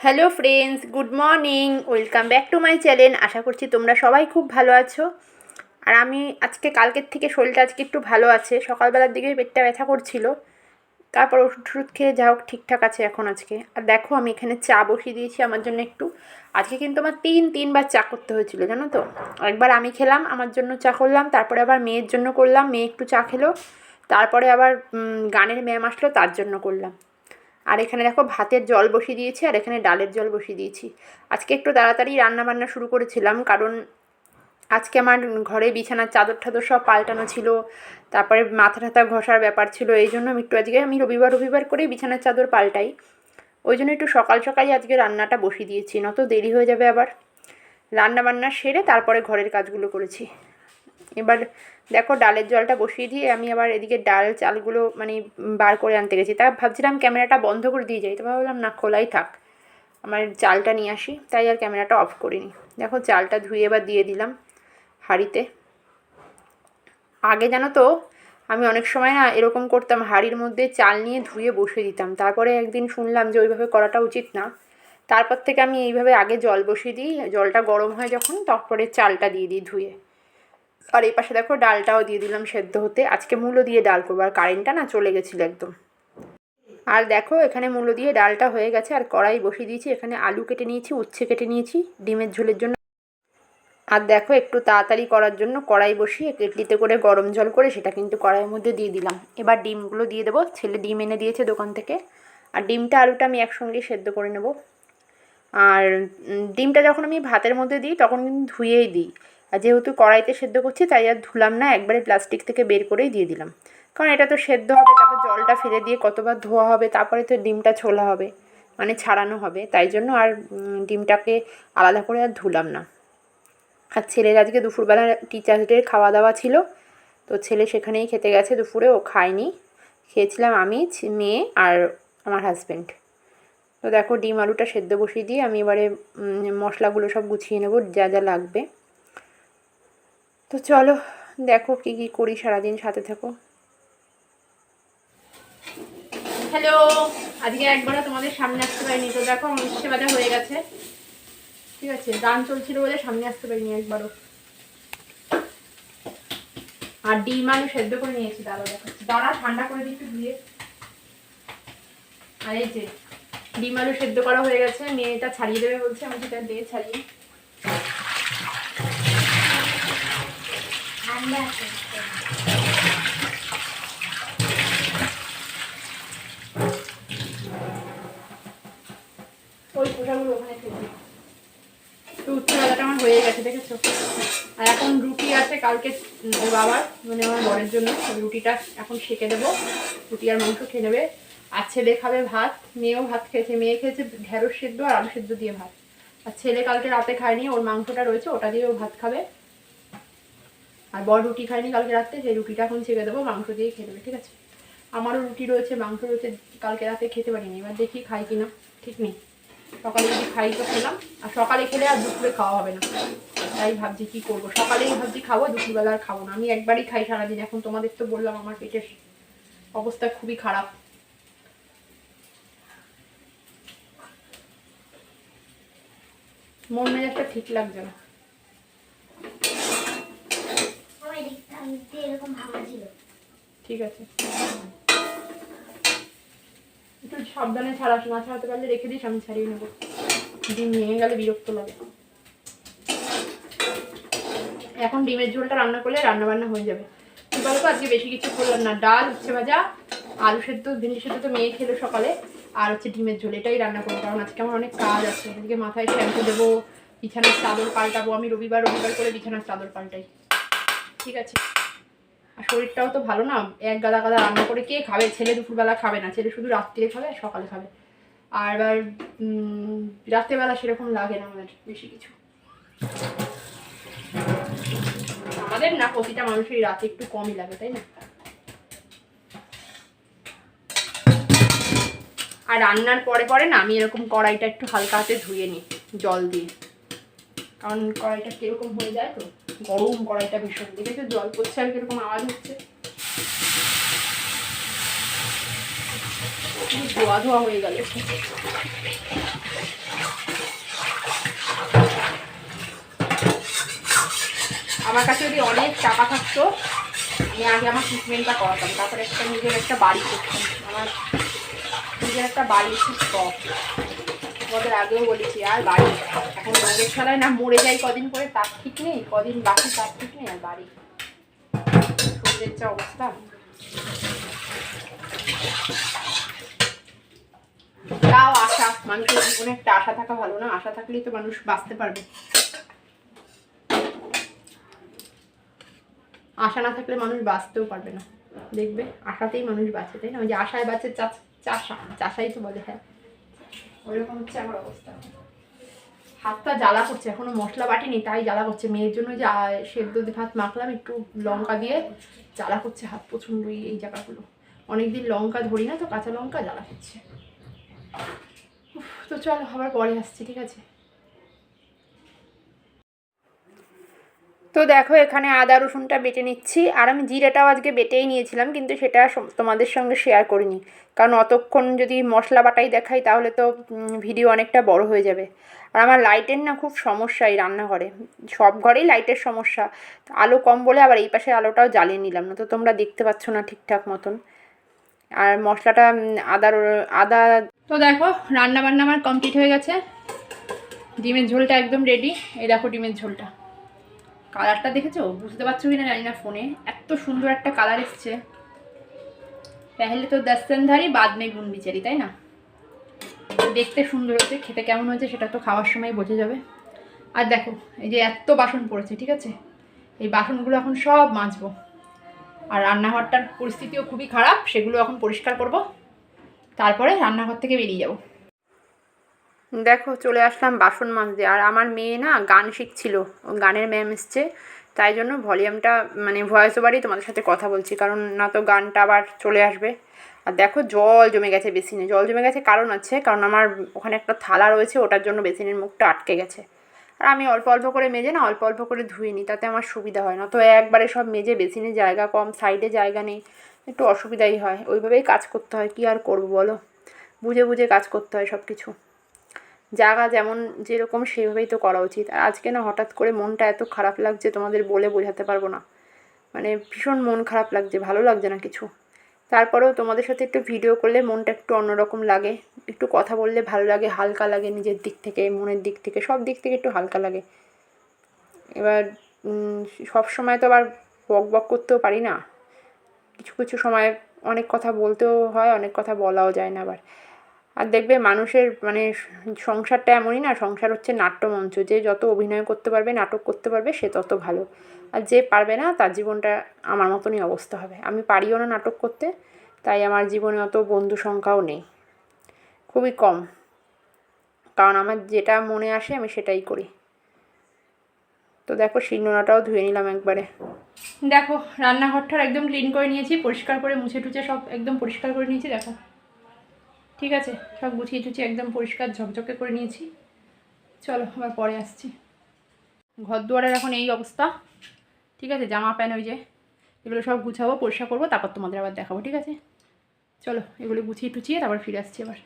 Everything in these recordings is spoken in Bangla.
Hello friends good morning welcome back to my channel আশা করছি তোমরা সবাই খুব ভালো আছো। আর আমি আজকে, কালকের থেকে শরীরটা আজকে একটু ভালো আছে। সকালবেলার দিকে পেটটা ব্যথা করছিল। তারপর ওষুধ টষুধ খেয়ে যা হোক ঠিকঠাক আছে এখন আজকে। আর দেখো, আমি এখানে চা বসিয়ে দিয়েছি আমার জন্য একটু। আজকে কিন্তু আমার তিন, তিনবার চা করতে হয়েছিল, জানো তো? একবার আমি খেলাম, আমার জন্য চা করলাম, তারপরে আবার মেয়ের জন্য করলাম। মেয়ে একটু চা খেলো, তারপরে আবার গানের ম্যাম আসলো, তার জন্য করলাম। আর এখানে দেখো ভাতের জল বসিয়ে দিয়েছি আর এখানে ডালের জল বসিয়ে দিয়েছি। আজকে একটু তাড়াতাড়ি রান্না বান্না শুরু করেছিলাম কারণ আজকে আমার ঘরে বিছানার চাদর টাদর সব পাল্টানো ছিল, তারপরে মাথা টাথা ঘষার ব্যাপার ছিল, এই জন্য আমি একটু আজকে আমি রবিবার রবিবার করে বিছানার চাদর পাল্টাই। ওই জন্য একটু সকাল, সকালই আজকে রান্নাটা বসিয়ে দিয়েছি, নয়তো দেরি হয়ে যাবে আবার। রান্না বান্না সেরে তারপরে ঘরের কাজগুলো করেছি। এবার দেখো ডালের জলটা বসিয়ে দিয়ে আমি আবার এদিকে ডাল চালগুলো মানে বার করে আনতে গেছি। তা ভাবছিলাম ক্যামেরাটা বন্ধ করে দিয়ে যাই, তো ভাবলাম না, খোলাই থাক। আমার চালটা নিয়ে আসি, তাই আর ক্যামেরাটা অফ করিনি। দেখো চালটা ধুয়ে এবার দিয়ে দিলাম হাঁড়িতে। আগে জানো তো, আমি অনেক সময় না এরকম করতাম, হাঁড়ির মধ্যে চাল নিয়ে ধুয়ে বসিয়ে দিতাম। তারপরে একদিন শুনলাম যে ওইভাবে করাটা উচিত না। তারপর থেকে আমি এইভাবে আগে জল বসিয়ে দিই, জলটা গরম হয় যখন, তারপরে চালটা দিয়ে দিই ধুয়ে। আর এই পাশে দেখো ডালটাও দিয়ে দিলাম সেদ্ধ হতে। আজকে মূলো দিয়ে ডাল করব, আর কারেন্টটা না চলে গেছিল একদম। আর দেখো এখানে মূলো দিয়ে ডালটা হয়ে গেছে, আর কড়াই বসিয়ে দিয়েছি। এখানে আলু কেটে নিয়েছি, উচ্ছে কেটে নিয়েছি, ডিমের ঝোলের জন্য। আর দেখো একটু তাড়াতাড়ি করার জন্য কড়াই বসিয়ে কেটলিতে করে গরম জল করে সেটা কিন্তু কড়াইয়ের মধ্যে দিয়ে দিলাম। এবার ডিমগুলো দিয়ে দেবো, ছেলে ডিম এনে দিয়েছে দোকান থেকে। আর ডিমটা, আলুটা আমি একসঙ্গে সেদ্ধ করে নেব। আর ডিমটা যখন আমি ভাতের মধ্যে দিই, তখন কিন্তু ধুয়েই দিই। আর যেহেতু কড়াইতে সেদ্ধ করছি, তাই আর ধুলাম না, একবারে প্লাস্টিক থেকে বের করেই দিয়ে দিলাম। কারণ এটা তো সেদ্ধ হবে, তারপর জলটা ফেলে দিয়ে কতবার ধোয়া হবে, তারপরে তো ডিমটা ছোলা হবে মানে ছাড়ানো হবে, তাই জন্য আর ডিমটাকে আলাদা করে আর ধুলাম না। আর ছেলের আজকে দুপুরবেলা টিচার্স ডের খাওয়া দাওয়া ছিল, তো ছেলে সেখানেই খেতে গেছে দুপুরে, ও খায়নি। খেয়েছিলাম আমি মেয়ে আর আমার হাজব্যান্ড তো দেখো ডিম আলুটা সেদ্ধ বসিয়ে দিয়ে আমি এবারে মশলাগুলো সব গুছিয়ে নেব, যা যা লাগবে। তো চলো, দেখো কি কি করি সারাদিন সাথে থাকো। হ্যালো আজকে একবারও তোমাদের সামনে আসতে পারিনি। তো দেখো, আমার বাজা হয়ে গেছে। ঠিক আছে, গান চলছিল বলে সামনে আসতে পারিনি একবারও। আর ডিম আলু সেদ্ধ করে নিয়েছি, দাদা দেখাচ্ছি। দাদা ঠান্ডা করে একটু ধুয়ে। আর এই যে, ডিম আলু সেদ্ধ করা হয়ে গেছে, মেয়েটা ছাড়িয়ে দেবে বলছে, আমি সেটা দিয়ে ছাড়িয়ে। তো আমার হয়ে গেছে, দেখেছ? আর এখন রুটি আছে কালকে বাবার মানে আমার জন্য। রুটিটা এখন সেঁকে দেবো। রুটি আর মাংস খেয়ে নেবে। আর ছেলে খাবে ভাত। মেয়েও ভাত খেয়েছে। মেয়ে খেয়েছে ঢেঁড়স সেদ্ধ আর আলু সেদ্ধ দিয়ে ভাত। আর ছেলে কালকে রাতে খায়নি, ওর মাংসটা রয়েছে, ওটা দিয়েও ভাত খাবে। আর বড় রুটি খায়নি কালকে রাতে সেই রুটিটা এখন ছেঁকে দেবো, মাংস দিয়ে খেয়ে নেবে, ঠিক আছে? আমারও রুটি রয়েছে, মাংস রয়েছে, কালকে রাতে খেতে পারিনি, এবার দেখি খাই কিনা, ঠিক নেই। সকালে যদি খাই তো খেলাম, আর সকালে খেলে আর দুপুরে খাওয়া হবে না। তাই ভাবছি কি করব? সকালেই ভাবছি খাব দুপুরবেলা আর খাব না। আমি একবারই খাই সারাদিন, এখন তোমাদের তো বললাম আমার পেটের অবস্থা খুবই খারাপ। মন মেজাজটা ঠিক লাগছে না আমার এদিকটা নিচে এরকম ভাঙা ছিল ঠিক আছে। একটু সাবধানে ছাড়াস, না ছাড়াতে পারলে রেখে দিস, আমি ছাড়িয়ে নেব। ডিম ভেঙে গেলে বিরক্ত লাগে। এখন ডিমের ঝোলটা রান্না করলে রান্না বান্না হয়ে যাবে। কি বলতো, আজকে বেশি কিছু করলাম না। ডাল, উচ্ছে ভাজা, আলু সেদ্ধ, ভেন্ডি সেদ্ধ তো মেয়ে খেলো সকালে। আর হচ্ছে ডিমের ঝোল, এটাই রান্না করব। কারণ আজকে আমার অনেক কাজ আছে। এদিকে মাথায় শ্যাম্পু দেবো, বিছানার চাদর পাল্টাবো। আমি রবিবার রবিবার করে বিছানার চাদর পাল্টাই। ঠিক আছে। আর শরীরটাও তো ভালো না। এক গাদা গাদা রান্না করে কে খাবে? ছেলে দুপুরবেলা খাবে না। ছেলে শুধু রাত্রিরে খাবে, সকালে খাবে। আর এবার রাত্রেবেলা সেরকম লাগে না আমাদের বেশি কিছু। আমাদের না, প্রতিটা মানুষেরই রাতে একটু কমই লাগে, তাই না? আর রান্নার পরে পরে না, আমি এরকম কড়াইটা একটু হালকা হাতে ধুয়ে নিই, জল দিয়ে। কারণ কড়াইটা কীরকম হয়ে যায় তো? গরম কড়াইটা ভীষণ। দেখেছে? জল পড়ছে আর কীরকম আওয়াজ হচ্ছে। ধোয়া ধোয়া হয়ে গেল। আমার কাছে যদি অনেক টাকা থাকতো, আমি আগে আমার ট্রিটমেন্টটা করাতাম। তারপরে একটা নিজের একটা বাড়ি করতাম। আমার নিজের একটা বাড়ি খুব শখ। তোমাদের আগেও বলেছি, আর বাড়ি এখন রোগের ছাড়ায় না মরে যাই, কদিন পরে তার ঠিক নেই, কদিন বাকি তার ঠিক নেই, আর বাড়ি। শরীরের যা অবস্থা। তাও আশা, মানুষের জীবনে একটা আশা থাকা ভালো না, আশা থাকলেই তো মানুষ বাঁচতে পারবে। আশা না থাকলে মানুষ বাঁচতেও পারবে না। দেখবে, আশাতেই মানুষ বাঁচে, তাই না? ওই যে আশায় বাঁচে চাষা চাষাই তো বলে হ্যাঁ। ওইরকম হচ্ছে আমার অবস্থা। হাতটা জ্বালা করছে, এখনও মশলা বাটিনি, তাই জ্বালা করছে। মেয়ের জন্য যে সেদ্ধ দিয়ে ভাত মাখলাম, একটু লঙ্কা দিয়ে জ্বালা করছে হাত প্রচণ্ড এই- জায়গাগুলো। অনেকদিন লঙ্কা ধরি না তো, কাঁচা লঙ্কা জ্বালা করছে। তো চল, আবার পরে আসছি, ঠিক আছে? তো দেখো, এখানে আদা, রসুনটা বেটে নিচ্ছি। আর আমি জিরাটাও আজকে বেটেই নিয়েছিলাম, কিন্তু সেটা তোমাদের সঙ্গে শেয়ার করিনি। কারণ অতক্ষণ যদি মশলা বাটাই দেখাই, তাহলে তো ভিডিও অনেকটা বড় হয়ে যাবে। আর আমার লাইটের না খুব সমস্যা এই রান্নাঘরে। সব ঘরেই লাইটের সমস্যা। আলো কম বলে আবার এই পাশে আলোটাও জ্বালিয়ে নিলাম না, তো তোমরা দেখতে পাচ্ছ না ঠিকঠাক মতন। আর মশলাটা আদার আদা তো দেখো রান্না বান্না আমার কমপ্লিট হয়ে গেছে। ডিমের ঝোলটা একদম রেডি এই দেখো ডিমের ঝোলটা। কালারটা দেখেছ? বুঝতে পারছ কি না জানি না ফোনে। এত সুন্দর একটা কালার এসছে। পেহলে তো দস্তনধারি বাদ মে গুণ বিচারি, তাই না? দেখতে সুন্দর হয়েছে, খেতে কেমন হয়েছে সেটা তো খাওয়ার সময় বোঝা যাবে। আর দেখো, এই যে এত বাসন পড়েছে, ঠিক আছে? এই বাসনগুলো এখন সব মাজবো। আর রান্নাঘরটার পরিস্থিতিও খুবই খারাপ, সেগুলো এখন পরিষ্কার করব। তারপরে রান্নাঘর থেকে বেরিয়ে যাব। দেখো চলে আসলাম বাসন মাজতে। আর আমার মেয়ে না গান শিখছিল, গানের ম্যাম এসছে, তাই জন্য ভলিউমটা মানে ভয়েস ওভারই তোমাদের সাথে কথা বলছি, কারণ না তো গানটা আবার চলে আসবে। আর দেখো জল জমে গেছে বেসিনে, জল জমে গেছে কারণ আছে, কারণ আমার ওখানে একটা থালা রয়েছে, ওটার জন্য বেসিনের মুখটা আটকে গেছে। আর আমি অল্প অল্প করে মেজে না, অল্প অল্প করে ধুয়ে নিই তাতে আমার সুবিধা হয় না। তো একবারে সব মেজে বেসিনে জায়গা কম, সাইডে জায়গা নেই, একটু অসুবিধাই হয়। ওইভাবেই কাজ করতে হয়, কি আর করব বলো? বুঝে বুঝে কাজ করতে হয় সব কিছু জায়গা যেমন যেরকম সেভাবেই তো করা উচিত। আর আজকে না হঠাৎ করে মনটা এত খারাপ লাগছে তোমাদের বলে বোঝাতে পারব না। মানে ভীষণ মন খারাপ লাগছে, ভালো লাগছে না কিছু। তারপরেও তোমাদের সাথে একটু ভিডিও করলে মনটা একটু অন্যরকম লাগে। একটু কথা বললে ভালো লাগে, হালকা লাগে নিজের দিক থেকে, মনের দিক থেকে, সব দিক থেকে একটু হালকা লাগে। এবার সব সময় তো আবার বক বক করতেও পারি না। কিছু কিছু সময় অনেক কথা বলতেও হয়, অনেক কথা বলাও যায় না আবার। আর দেখবে মানুষের মানে সংসারটা এমনই না, সংসার হচ্ছে নাট্যমঞ্চ। যে যত অভিনয় করতে পারবে, নাটক করতে পারবে, সে তত ভালো। আর যে পারবে না, তার জীবনটা আমার মতনই অবস্থা হবে। আমি পারিও না নাটক করতে, তাই আমার জীবনে অত বন্ধু সংখ্যাও নেই। খুবই কম। কারণ আমার যেটা মনে আসে, আমি সেটাই করি। তো দেখো, শিলনোড়াটাও ধুয়ে নিলাম একবারে। দেখো, রান্নাঘরটার একদম ক্লিন করে নিয়েছি, পরিষ্কার করে মুছে টুছে সব একদম পরিষ্কার করে নিয়েছি, দেখো। ঠিক আছে, সব গুছিয়ে টুছিয়ে একদম পরিষ্কার ঝকঝকে করে নিয়েছি। চলো, আবার পরে আসছি। ঘর দুয়ারের এখন এই অবস্থা। ঠিক আছে, জামা প্যান্ট ওই যে, এগুলো সব গুছাবো, পরিষ্কার করব, তারপর তোমাদের আবার দেখাবো, ঠিক আছে? চলো, এগুলো গুছিয়ে টুছিয়ে তারপর ফিরে আসছি আবার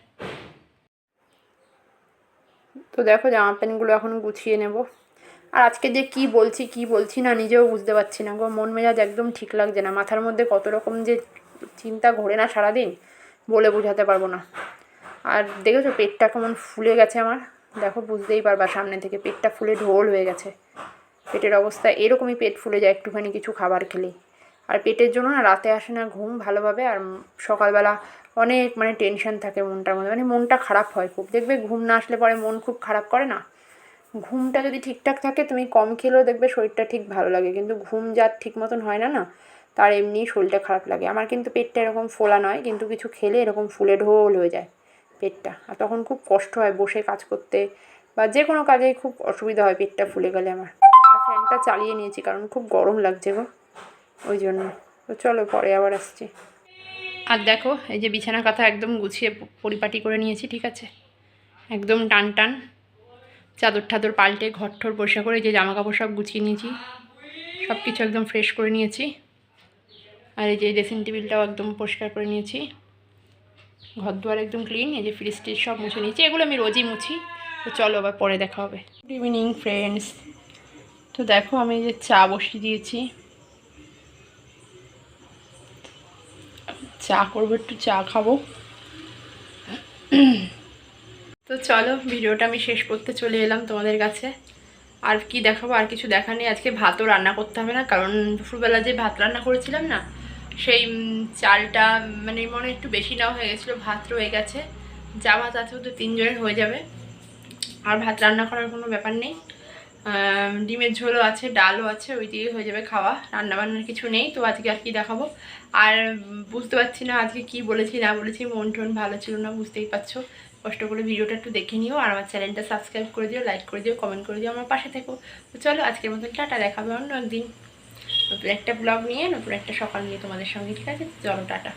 তো দেখো, জামা প্যান্টগুলো এখন গুছিয়ে নেব। আর আজকে যে কি বলছি কি বলছি না, নিজেও বুঝতে পারছি না গো। মন মেজাজ একদম ঠিক লাগছে না। মাথার মধ্যে কত রকম যে চিন্তা ঘোরে না সারাদিন। বলে বোঝাতে পারব না। আর দেখেছ পেটটা কেমন ফুলে গেছে আমার? দেখো, বুঝতেই পারবা সামনে থেকে পেটটা ফুলে ঢোল হয়ে গেছে। পেটের অবস্থা এরকমই পেট ফুলে যায় একটুখানি কিছু খাবার খেলেই আর পেটের জন্য না রাতে আসে না ঘুম ভালোভাবে আর সকালবেলা অনেক মানে টেনশন থাকে মনটার মধ্যে। মানে মনটা খারাপ হয় খুব। দেখবে ঘুম না আসলে পরে মন খুব খারাপ করে না? ঘুমটা যদি ঠিকঠাক থাকে তুমি কম খেলেও দেখবে শরীরটা ঠিক ভালো লাগে। কিন্তু ঘুম যার ঠিক মতন হয় না না তার এমনি শরীরটা খারাপ লাগে। আমার কিন্তু পেটটা এরকম ফোলা নয়, কিন্তু কিছু খেলে এরকম ফুলে ঢোল হয়ে যায় পেটটা। আর তখন খুব কষ্ট হয় বসে কাজ করতে বা যে কোনো কাজেই খুব অসুবিধা হয় পেটটা ফুলে গেলে আমার। আর ফ্যানটা চালিয়ে নিয়েছি কারণ খুব গরম লাগছে গো, ওই জন্য। তো চলো পরে আবার আসছি। আর দেখো, এই যে বিছানা কাঁথা একদম গুছিয়ে পরিপাটি করে নিয়েছি, ঠিক আছে? একদম টান টান। চাদর ঠাদর পাল্টে ঘর ঠর পরিষ্কার করে যে জামা কাপড় সব গুছিয়ে নিয়েছি সব কিছু একদম ফ্রেশ করে নিয়েছি। আর এই যে ড্রেসিং টেবিলটাও একদম পরিষ্কার করে নিয়েছি। ঘর দুয়ার একদম ক্লিন এই যে ফ্রিজ টিজ সব মুছে নিয়েছি। এগুলো আমি রোজই মুছি। তো চলো আবার পরে দেখা হবে। গুড ইভিনিং ফ্রেন্ডস তো দেখো, আমি যে চা বসিয়ে দিয়েছি। চা করব, একটু চা খাব। তো চলো, ভিডিওটা আমি শেষ করতে চলে এলাম তোমাদের কাছে। আর কি দেখাবো, আর কিছু দেখা নেই। আজকে ভাতও রান্না করতে হবে না, কারণ দুপুরবেলা যে ভাত রান্না করেছিলাম না সেই চালটা মানে মনে একটু বেশি নেওয়া হয়ে গেছিল, ভাত রয়ে গেছে। যা ভাত আছে তো তিনজনের হয়ে যাবে। আর ভাত রান্না করার কোনো ব্যাপার নেই। ডিমের ঝোলও আছে, ডালও আছে ওই দিয়ে হয়ে যাবে খাওয়া। রান্না বান্নার কিছু নেই, তো আজকে আর কি দেখাবো। আর বুঝতে পারছি না আজকে কি বলেছি, না বলেছি, মন টন ভালো ছিল না, বুঝতেই পারছ। কষ্ট করে ভিডিওটা একটু দেখে নিও, আর আমার চ্যানেলটা সাবস্ক্রাইব করে দিও, লাইক করে দিও, কমেন্ট করে দিও, আমার পাশে থেকো। তো চলো আজকের মতন টাটা, দেখাবে অন্য একদিন। নতুন একটা ব্লগ নিয়ে নতুন একটা সকাল নিয়ে তোমাদের সঙ্গে। ঠিক আছে চলো টাটা।